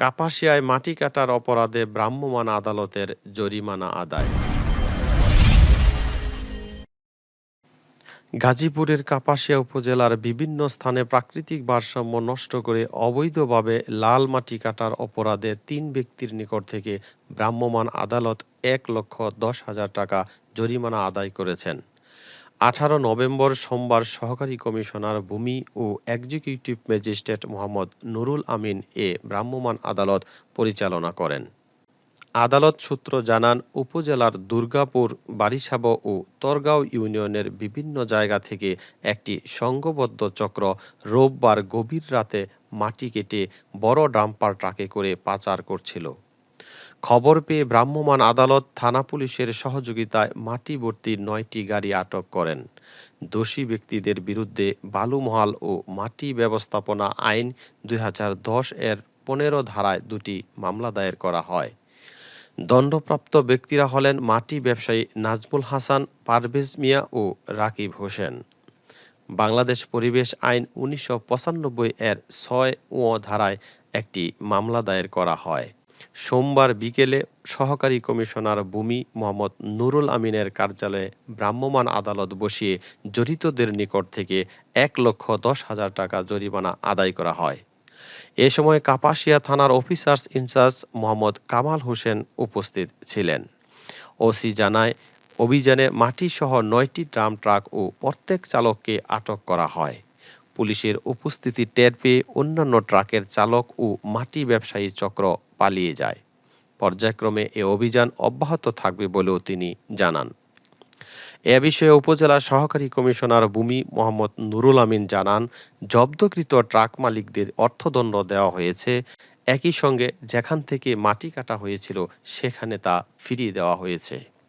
কাপাসিয়ায় মাটি কাটার অপরাধে ভ্রাম্যমাণ আদালতের জরিমানা আদায়। গাজীপুরের কাপাসিয়া উপজেলার বিভিন্ন স্থানে প্রাকৃতিক ভারসাম্য নষ্ট করে অবৈধভাবে লাল মাটি কাটার অপরাধে তিন ব্যক্তির নিকট থেকে ভ্রাম্যমাণ আদালত এক লক্ষ দশ হাজার টাকা জরিমানা আদায় করেছেন। আঠারো নভেম্বর সোমবার সহকারী কমিশনার, ভূমি ও এক্সিকিউটিভ ম্যাজিস্ট্রেট মোহাম্মদ নুরুল আমিন এ ভ্রাম্যমাণ আদালত পরিচালনা করেন। আদালত সূত্র জানান, উপজেলার দুর্গাপুর বারিসাব ও তরগাঁও ইউনিয়নের বিভিন্ন জায়গা থেকে একটি সংঘবদ্ধ চক্র রোববার গভীর রাতে মাটি কেটে বড় ডাম্পার ট্রাকে করে পাচার করছিল। খবর পেয়ে ভ্রাম্যমাণ আদালত থানা পুলিশের সহযোগিতায় মাটি ভর্তি নয়টি গাড়ি আটক করেন। দোষী ব্যক্তিদের বিরুদ্ধে বালুমহাল ও মাটি ব্যবস্থাপনা আইন দুই হাজার দশ এর পনেরো ধারায় দুটি মামলা দায়ের করা হয়। দণ্ডপ্রাপ্ত ব্যক্তিরা হলেন মাটি ব্যবসায়ী নাজমুল হাসান, পারভেজ মিয়া ও রাকিব হোসেন। বাংলাদেশ পরিবেশ আইন উনিশশো পঁচানব্বই এর ছয় ও ধারায় একটি মামলা দায়ের করা হয়। সোমবার বিকেলে সহকারী কমিশনার ভূমি মোহাম্মদ নুরুল আমিনের কার্যালয়ে ভ্রাম্যমাণ আদালত বসিয়ে জড়িতদের নিকট থেকে এক লক্ষ দশ হাজার টাকা জরিমানা আদায় করা হয়। এ সময় কাপাসিয়া থানার officers in charge Mohammad Kamal Hossain উপস্থিত ছিলেন। ওসি জানায়, অভিযানে মাটিসহ নয়টি ড্রাম ট্রাক ও প্রত্যেক চালককে আটক করা হয়। পুলিশের উপস্থিতি টের পেয়ে অন্যান্য ট্রাকের চালক ও মাটি ব্যবসায়ী চক্র পালিয়ে যায়। পর্যায়ক্রমে এ অভিযান অব্যাহত থাকবে বলেও তিনি জানান। এ বিষয়ে উপজেলা সহকারী কমিশনার ভূমি মোহাম্মদ নুরুল আমিন জানান, জব্দকৃত ট্রাক মালিকদের অর্থদণ্ড দেওয়া হয়েছে। একই সঙ্গে যেখান থেকে মাটি কাটা হয়েছিল, সেখানে তা ফিরিয়ে দেওয়া হয়েছে।